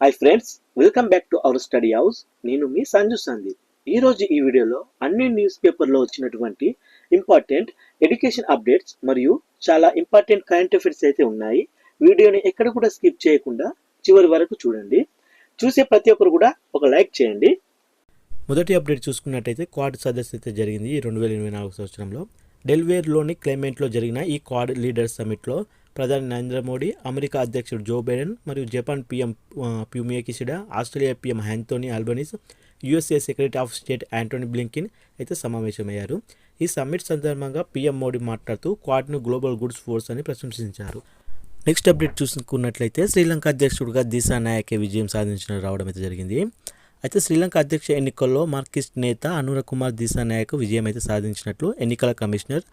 Hi friends welcome back to our study house నేను మీ సంజు సందీప్. ఈ రోజు ఈ వీడియోలో అన్ని న్యూస్ పేపర్లో వచ్చినటువంటి ఇంపార్టెంట్ ఎడ్యుకేషన్ అప్డేట్స్ మరియు చాలా ఇంపార్టెంట్ కరెంట్ అఫైర్స్ అయితే ఉన్నాయి. వీడియోని ఎక్కడ కూడా స్కిప్ చేయకుండా చివరి వరకు చూడండి. చూసే ప్రతి ఒక్కరు కూడా ఒక లైక్ చేయండి. మొదటి అప్డేట్ చూసుకున్నట్టయితే క్వాడ్ సదస్సు అయితే జరిగింది ఈ రెండు వేల ఇరవై నాలుగు సంవత్సరంలో. డెల్వేర్లోని క్లైమేట్లో జరిగిన ఈ క్వాడ్ లీడర్స్ సమిట్లో ప్రధాని నరేంద్ర మోడీ అమెరికా అధ్యక్షుడు జో బైడెన్ మరియు Japan PM Fumio Kishida Australia PM Anthony Albanese USA secretary of state Antony Blinken అయితే సమావేశమయ్యారు. ఈ సమ్మిట్ సందర్భంగా పీఎం మోడీ మాట్లాడుతూ క్వాడ్ను గ్లోబల్ గుడ్స్ ఫోర్స్ అని ప్రశంసించారు. నెక్స్ట్ అప్డేట్ చూసుకున్నట్లయితే శ్రీలంక అధ్యక్షుడిగా దిశా నాయకే విజయం సాధించిన రావడం అయితే జరిగింది. అయితే శ్రీలంక అధ్యక్ష ఎన్నికల్లో మార్కిస్ట్ నేత అనుర కుమార్ దిశా నాయక్ విజయం అయితే సాధించినట్లు ఎన్నికల కమిషనర్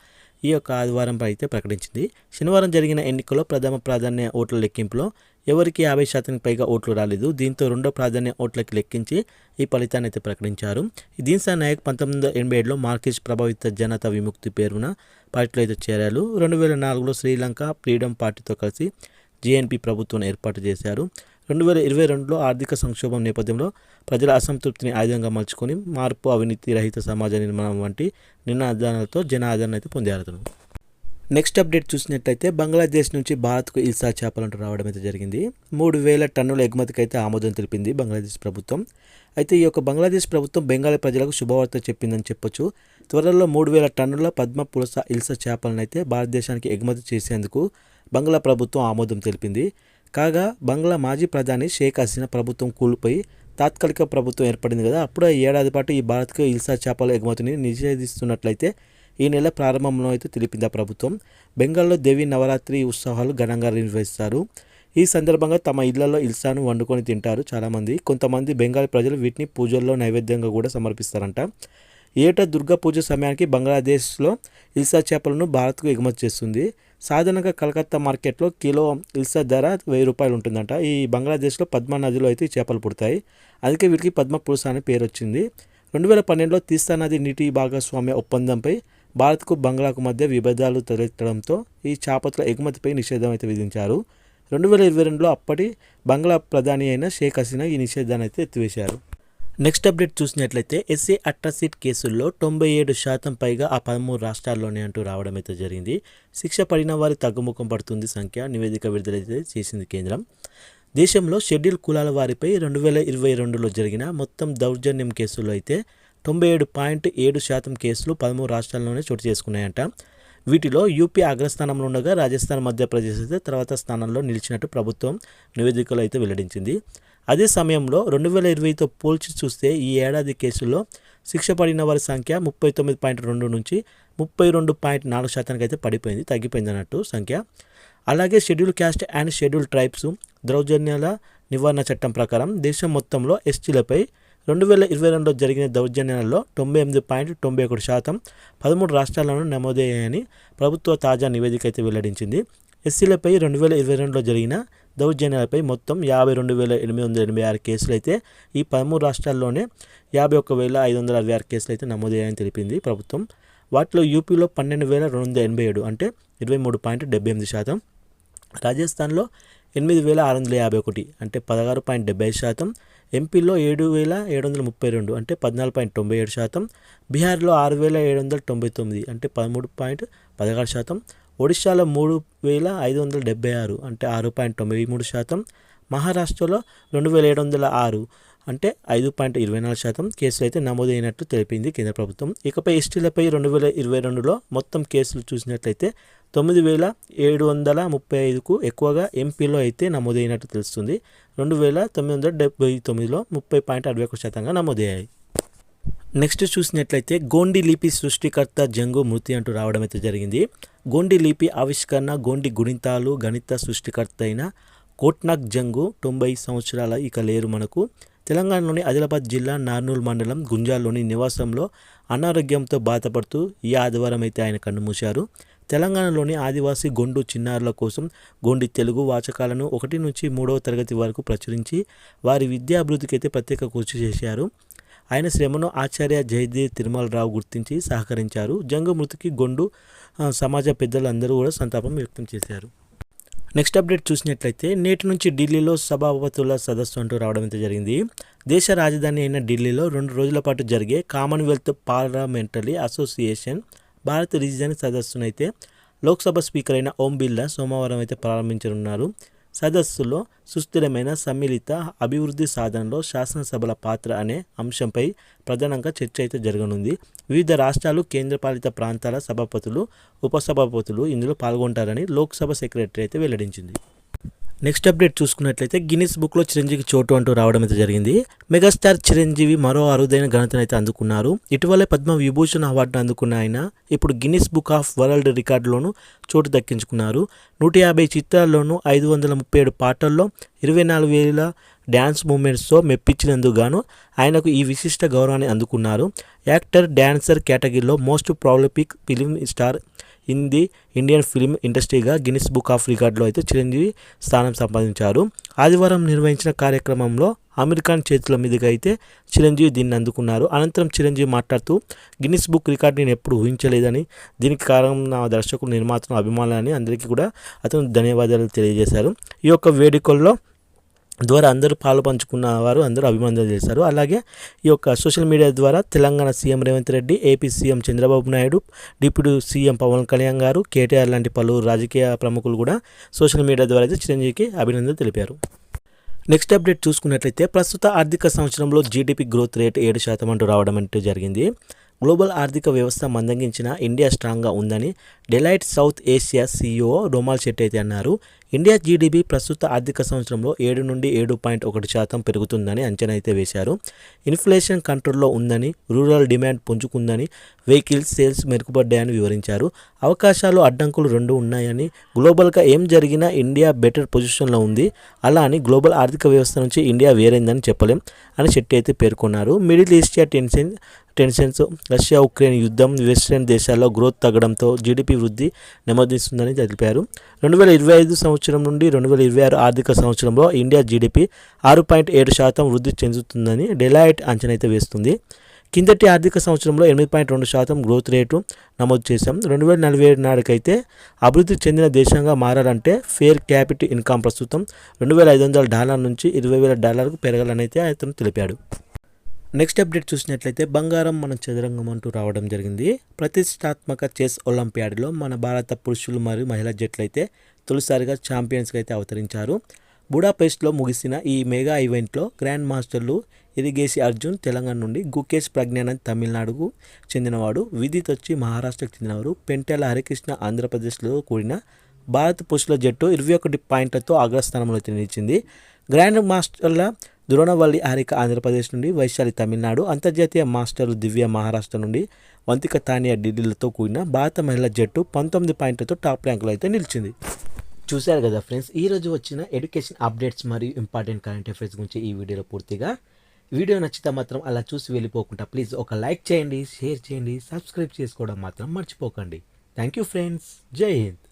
ఈ యొక్క ఆదివారం అయితే ప్రకటించింది. శనివారం జరిగిన ఎన్నికల్లో ప్రథమ ప్రాధాన్య ఓట్ల లెక్కింపులో ఎవరికి యాభై శాతానికి పైగా ఓట్లు రాలేదు దీంతో రెండో ప్రాధాన్య ఓట్లకి లెక్కించి ఈ ఫలితాన్ని అయితే ప్రకటించారు. దీనిసా నాయక్ పంతొమ్మిది వందల ఎనభై ఏడులో మార్కిస్ ప్రభావిత జనతా విముక్తి పేరున పార్టీలో అయితే చేరారు. రెండు వేల నాలుగులో శ్రీలంక ఫ్రీడమ్ పార్టీతో కలిసి జేఎన్పీ ప్రభుత్వం ఏర్పాటు చేశారు. రెండు వేల ఇరవై రెండులో ఆర్థిక సంక్షోభం నేపథ్యంలో ప్రజల అసంతృప్తిని ఆయుధంగా మలుచుకొని మార్పు అవినీతి రహిత సమాజ నిర్మాణం వంటి నినాదాలతో జనాదరణ అయితే పొందారు అతను. నెక్స్ట్ అప్డేట్ చూసినట్లయితే బంగ్లాదేశ్ నుంచి భారత్కు ఇల్సా చేపలంటూ రావడం అయితే జరిగింది. మూడు వేల టన్నుల ఎగుమతికి అయితే ఆమోదం తెలిపింది బంగ్లాదేశ్ ప్రభుత్వం. అయితే ఈ యొక్క బంగ్లాదేశ్ ప్రభుత్వం బెంగాలీ ప్రజలకు శుభవార్త చెప్పిందని చెప్పొచ్చు. త్వరలో మూడు వేల టన్నుల పద్మ పులస ఇల్సా చేపలను అయితే భారతదేశానికి ఎగుమతి చేసేందుకు బంగ్లా ప్రభుత్వం ఆమోదం తెలిపింది. కాగా బంగ్లా మాజీ ప్రధాని షేక్ హసీనా ప్రభుత్వం కూలిపోయి తాత్కాలిక ప్రభుత్వం ఏర్పడింది కదా అప్పుడు ఏడాది పాటు ఈ భారత్కు ఇల్సా చేపల ఎగుమతిని నిషేధిస్తున్నట్లయితే ఈ నెల ప్రారంభంలో అయితే తెలిపింది ఆ ప్రభుత్వం. బెంగాల్లో దేవి నవరాత్రి ఉత్సవాలు ఘనంగా నిర్వహిస్తారు. ఈ సందర్భంగా తమ ఇళ్ళలో ఇల్సాను వండుకొని తింటారు చాలామంది. కొంతమంది బెంగాలీ ప్రజలు వీటిని పూజల్లో నైవేద్యంగా కూడా సమర్పిస్తారంట. ఏటా దుర్గా పూజ సమయానికి బంగ్లాదేశ్లో ఇల్సా చేపలను భారత్కు ఎగుమతి చేస్తుంది. సాధారణంగా కలకత్తా మార్కెట్లో కిలో ఇల్సా ధర వెయ్యి రూపాయలు ఉంటుందంట. ఈ బంగ్లాదేశ్లో పద్మ నదిలో అయితే ఈ చేపలు పుడతాయి. అందుకే వీటికి పద్మ పురుష అనే పేరు వచ్చింది. రెండు వేల పన్నెండులో తీస్తా నది నీటి భాగస్వామ్య ఒప్పందంపై భారత్కు బంగ్లాకు మధ్య విభేదాలు తలెత్తడంతో ఈ చేపతుల ఎగుమతిపై నిషేధం అయితే విధించారు. రెండు వేల ఇరవై రెండులో అప్పటి బంగ్లా ప్రధాని అయిన షేక్ హసీనా ఈ నిషేధాన్ని అయితే ఎత్తివేశారు. నెక్స్ట్ అప్డేట్ చూసినట్లయితే ఎస్సీ అట్రాసిట్ కేసుల్లో తొంభై ఏడు శాతం పైగా ఆ పదమూడు రాష్ట్రాల్లోనే అంటూ రావడం అయితే జరిగింది. శిక్ష పడిన వారి తగ్గుముఖం పడుతుంది సంఖ్య. నివేదిక విడుదలైతే చేసింది కేంద్రం. దేశంలో షెడ్యూల్ కులాల వారిపై రెండు వేల ఇరవై రెండులో జరిగిన మొత్తం దౌర్జన్యం కేసుల్లో అయితే తొంభై ఏడు పాయింట్ ఏడు శాతం కేసులు పదమూడు రాష్ట్రాల్లోనే చోటు చేసుకున్నాయంట. వీటిలో యూపీ అగ్రస్థానంలో ఉండగా రాజస్థాన్ మధ్యప్రదేశ్ అయితే తర్వాత స్థానంలో నిలిచినట్టు ప్రభుత్వం నివేదికలో అయితే వెల్లడించింది. అదే సమయంలో రెండు వేల ఇరవైతో పోల్చి చూస్తే ఈ ఏడాది కేసుల్లో శిక్ష పడిన వారి సంఖ్య ముప్పై తొమ్మిది పాయింట్ రెండు నుంచి ముప్పై రెండు పాయింట్ నాలుగు శాతానికి అయితే పడిపోయింది తగ్గిపోయింది అన్నట్టు సంఖ్య. అలాగే schedule caste and schedule tribes దౌర్జన్యాల నివారణ చట్టం ప్రకారం దేశం మొత్తంలో ఎస్టీలపై రెండు వేల ఇరవై రెండులో జరిగిన దౌర్జన్యాలలో తొంభై ఎనిమిది పాయింట్ తొంభై ఒకటి శాతం పదమూడు రాష్ట్రాలను నమోదయ్యాయని ప్రభుత్వ తాజా నివేదిక అయితే వెల్లడించింది. ఎస్సీలపై రెండు వేల ఇరవై రెండులో జరిగిన దౌర్జన్యాలపై మొత్తం యాభై రెండు వేల ఎనిమిది వందల ఎనభై ఆరు కేసులు అయితే ఈ పదమూడు రాష్ట్రాల్లోనే యాభై ఒక్క వేల ఐదు వందల అరవై ఆరు కేసులు అయితే నమోదయ్యాయని తెలిపింది ప్రభుత్వం. వాటిలో యూపీలో పన్నెండు వేల రెండు వందల ఎనభై ఏడు అంటే ఇరవై మూడు పాయింట్ డెబ్బై ఎనిమిది శాతం. రాజస్థాన్లో ఎనిమిది వేల ఆరు వందల యాభై ఒకటి అంటే పదహారు పాయింట్ డెబ్బై ఐదు శాతం. ఎంపీలో ఏడు వేల ఏడు వందల ముప్పై రెండు అంటే పద్నాలుగు పాయింట్ తొంభై ఏడు శాతం. బీహార్లో ఆరు వేల ఏడు వందల తొంభై తొమ్మిది అంటే పదమూడు పాయింట్ పదహారు శాతం. ఒడిశాలో మూడు వేల ఐదు వందల డెబ్బై ఆరు అంటే ఆరు పాయింట్ తొంభై మూడు శాతం. మహారాష్ట్రలో రెండు వేల ఏడు వందల ఆరు అంటే ఐదు పాయింట్ ఇరవై నాలుగు శాతం. కేసులు అయితే నమోదైనట్లు తెలిపింది కేంద్ర ప్రభుత్వం. ఇకపై ఎస్టీలపై రెండు వేల ఇరవై రెండులో మొత్తం కేసులు చూసినట్లయితే తొమ్మిది వేల ఏడు వందల ముప్పై ఐదుకు ఎక్కువగా ఎంపీలో అయితే నమోదైనట్టు తెలుస్తుంది. రెండు వేల తొమ్మిది వందల డెబ్బై తొమ్మిదిలో ముప్పై పాయింట్ అరవై ఒక శాతంగా నమోదయ్యాయి. నెక్స్ట్ చూసినట్లయితే గోండి లిపి సృష్టికర్త జంగు మృతి అంటూ రావడం అయితే జరిగింది. గోండి లిపి ఆవిష్కరణ గోండి గుణితాలు గణిత సృష్టికర్త అయిన కోట్నాక్ జంగు తొంభై సంవత్సరాల ఇక లేరు మనకు. తెలంగాణలోని ఆదిలాబాద్ జిల్లా నార్నూల్ మండలం గుంజాల్లోని నివాసంలో అనారోగ్యంతో బాధపడుతూ ఈ ఆదివారం అయితే ఆయన కన్నుమూశారు తెలంగాణలోని ఆదివాసీ గొండు చిన్నారుల కోసం గొండి తెలుగు వాచకాలను ఒకటి నుంచి మూడవ తరగతి వరకు ప్రచురించి వారి విద్యాభివృద్ధికి అయితే ప్రత్యేక కృషి చేశారు. ఆయన శ్రమను ఆచార్య జయదేవ్ తిరుమలరావు గుర్తించి సహకరించారు. జంగు మృతికి గొండు సమాజ పెద్దలందరూ కూడా సంతాపం వ్యక్తం చేశారు. నెక్స్ట్ అప్డేట్ చూసినట్లయితే నేటి నుంచి ఢిల్లీలో సభాపతుల సదస్సు అంటూ రావడం అయితే జరిగింది. దేశ రాజధాని అయిన ఢిల్లీలో రెండు రోజుల పాటు జరిగే కామన్వెల్త్ పార్లమెంటరీ అసోసియేషన్ భారత రీజన్ సదస్సునైతే లోక్సభ స్పీకర్ అయిన ఓం బిర్లా సోమవారం అయితే ప్రారంభించనున్నారు. సదస్సులో సుస్థిరమైన సమ్మిళిత అభివృద్ధి సాధనలో శాసనసభల పాత్ర అనే అంశంపై ప్రధానంగా చర్చ అయితే జరగనుంది. వివిధ రాష్ట్రాలు కేంద్రపాలిత ప్రాంతాల సభాపతులు ఉపసభాపతులు ఇందులో పాల్గొంటారని లోక్సభ సెక్రటరీ అయితే వెల్లడించింది. నెక్స్ట్ అప్డేట్ చూసుకున్నట్లయితే గిన్నిస్ బుక్లో చిరంజీవి చోటు అంటూ రావడం అయితే జరిగింది. మెగాస్టార్ చిరంజీవి మరో అరుదైన ఘనతను అయితే అందుకున్నారు. ఇటీవలే పద్మ విభూషణ్ అవార్డును అందుకున్న ఆయన ఇప్పుడు గిన్నిస్ బుక్ ఆఫ్ వరల్డ్ రికార్డులోనూ చోటు దక్కించుకున్నారు. నూట యాభై చిత్రాల్లోనూ ఐదు వందల ముప్పై ఏడు పాటల్లో ఇరవై నాలుగు వేల డ్యాన్స్ మూమెంట్స్తో మెప్పించినందుకు గాను ఆయనకు ఈ విశిష్ట గౌరవాన్ని అందుకున్నారు. యాక్టర్ డ్యాన్సర్ కేటగిరీలో most prolific film star in the Indian film ఇండస్ట్రీగా Guinness book of రికార్డులో అయితే చిరంజీవి స్థానం సంపాదించారు. ఆదివారం నిర్వహించిన కార్యక్రమంలో అమెరికాన్ చేతుల మీదుగా అయితే చిరంజీవి దీన్ని అందుకున్నారు. అనంతరం చిరంజీవి మాట్లాడుతూ గిన్నిస్ బుక్ రికార్డు నేను ఎప్పుడు ఊహించలేదని దీనికి కారణం నా దర్శకుడు నిర్మాతను అభిమానులని అందరికీ కూడా అతను ధన్యవాదాలు తెలియజేశారు. ఈ యొక్క వేడుకల్లో ద్వారా అందరూ పాలు పంచుకున్న వారు అందరూ అభినందన చేశారు. అలాగే ఈ యొక్క సోషల్ మీడియా ద్వారా Telangana CM Revanth Reddy AP CM Chandrababu Naidu deputy CM Pawan Kalyan garu KTR లాంటి పలువురు రాజకీయ ప్రముఖులు కూడా సోషల్ మీడియా ద్వారా అయితే చిరంజీవికి అభినందన తెలిపారు. నెక్స్ట్ అప్డేట్ చూసుకున్నట్లయితే ప్రస్తుత ఆర్థిక సంవత్సరంలో జీడిపి గ్రోత్ రేట్ ఏడు శాతం అంటూ రావడం అంటూ జరిగింది. గ్లోబల్ ఆర్థిక వ్యవస్థ మందగించిన ఇండియా స్ట్రాంగ్గా ఉందని Deloitte south Asia CEO Romal Shetty అయితే అన్నారు. ఇండియా జీడిపి ప్రస్తుత ఆర్థిక సంవత్సరంలో ఏడు నుండి ఏడు పాయింట్ ఒకటి శాతం పెరుగుతుందని అంచనా అయితే వేశారు. ఇన్ఫ్లేషన్ కంట్రోల్లో ఉందని రూరల్ డిమాండ్ పుంజుకుందని వెహికల్స్ సేల్స్ మెరుగుపడ్డాయని వివరించారు. అవకాశాలు అడ్డంకులు రెండు ఉన్నాయని గ్లోబల్గా ఏం జరిగినా ఇండియా బెటర్ పొజిషన్లో ఉంది. అలా అని గ్లోబల్ ఆర్థిక వ్యవస్థ నుంచి ఇండియా వేరైందని చెప్పలేం అని శెట్టి అయితే పేర్కొన్నారు. Middle east tension tensions Russia Ukraine యుద్ధం వెస్ట్రన్ దేశాల్లో గ్రోత్ తగ్గడంతో జీడిపి వృద్ధి నెమ్మదిస్తుందని తెలిపారు. రెండు వేల ఇరవై ఐదు సంవత్సరం నుండి రెండు వేల ఇరవై ఆరు ఆర్థిక సంవత్సరంలో ఇండియా జీడిపి ఆరు పాయింట్ ఏడు శాతం వృద్ధి చెందుతుందని డెలాయిట్ అంచనా అయితే వేస్తుంది. కిందటి ఆర్థిక సంవత్సరంలో ఎనిమిది పాయింట్ రెండు శాతం గ్రోత్ రేటు నమోదు చేశాం. రెండు వేల నలభై ఏడు నాటికైతే అభివృద్ధి చెందిన దేశంగా మారాలంటే ఫేర్ క్యాపిటల్ ఇన్కమ్ ప్రస్తుతం రెండు వేల ఐదు వందల డాలర్ నుంచి ఇరవై వేల డాలర్కు పెరగాలని అయితే అతను తెలిపాడు. నెక్స్ట్ అప్డేట్ చూసినట్లయితే బంగారం మన చదరంగం అంటూ రావడం జరిగింది. ప్రతిష్టాత్మక చెస్ ఒలింపియాడ్లో మన భారత పురుషులు మరియు మహిళా జట్లు అయితే తొలిసారిగా ఛాంపియన్స్గా అయితే అవతరించారు. బుడాపెస్ట్లో ముగిసిన ఈ మెగా ఈవెంట్లో గ్రాండ్ మాస్టర్లు ఇరిగేసి అర్జున్ తెలంగాణ నుండి గుకేష్ ప్రజ్ఞానంద్ తమిళనాడుకు చెందినవాడు. విదిత్ వచ్చి మహారాష్ట్రకు చెందినవారు. పెంటెల హరికృష్ణ ఆంధ్రప్రదేశ్లో కూడిన భారత పురుషుల జట్టు ఇరవై ఒకటి పాయింట్లతో అగ్రస్థానంలో అయితే నిలిచింది గ్రాండ్ మాస్టర్ల ద్రోణవల్లి హారిక ఆంధ్రప్రదేశ్ నుండి వైశాలి తమిళనాడు అంతర్జాతీయ మాస్టర్లు దివ్య మహారాష్ట్ర నుండి వంతిక తానియా ఢిల్లీలతో కూడిన భారత మహిళల జట్టు పంతొమ్మిది పాయింట్లతో టాప్ ర్యాంకులో అయితే నిలిచింది. చూశారు కదా ఫ్రెండ్స్ ఈరోజు వచ్చిన ఎడ్యుకేషన్ అప్డేట్స్ మరియు ఇంపార్టెంట్ కరెంట్ అఫైర్స్ గురించి ఈ వీడియోలో పూర్తిగా. వీడియో నచ్చితే మాత్రం అలా చూసి వెళ్ళిపోకుండా ప్లీజ్ ఒక లైక్ చేయండి షేర్ చేయండి సబ్స్క్రైబ్ చేసుకోవడం మాత్రం మర్చిపోకండి. థ్యాంక్ యూ ఫ్రెండ్స్ జై హింద్.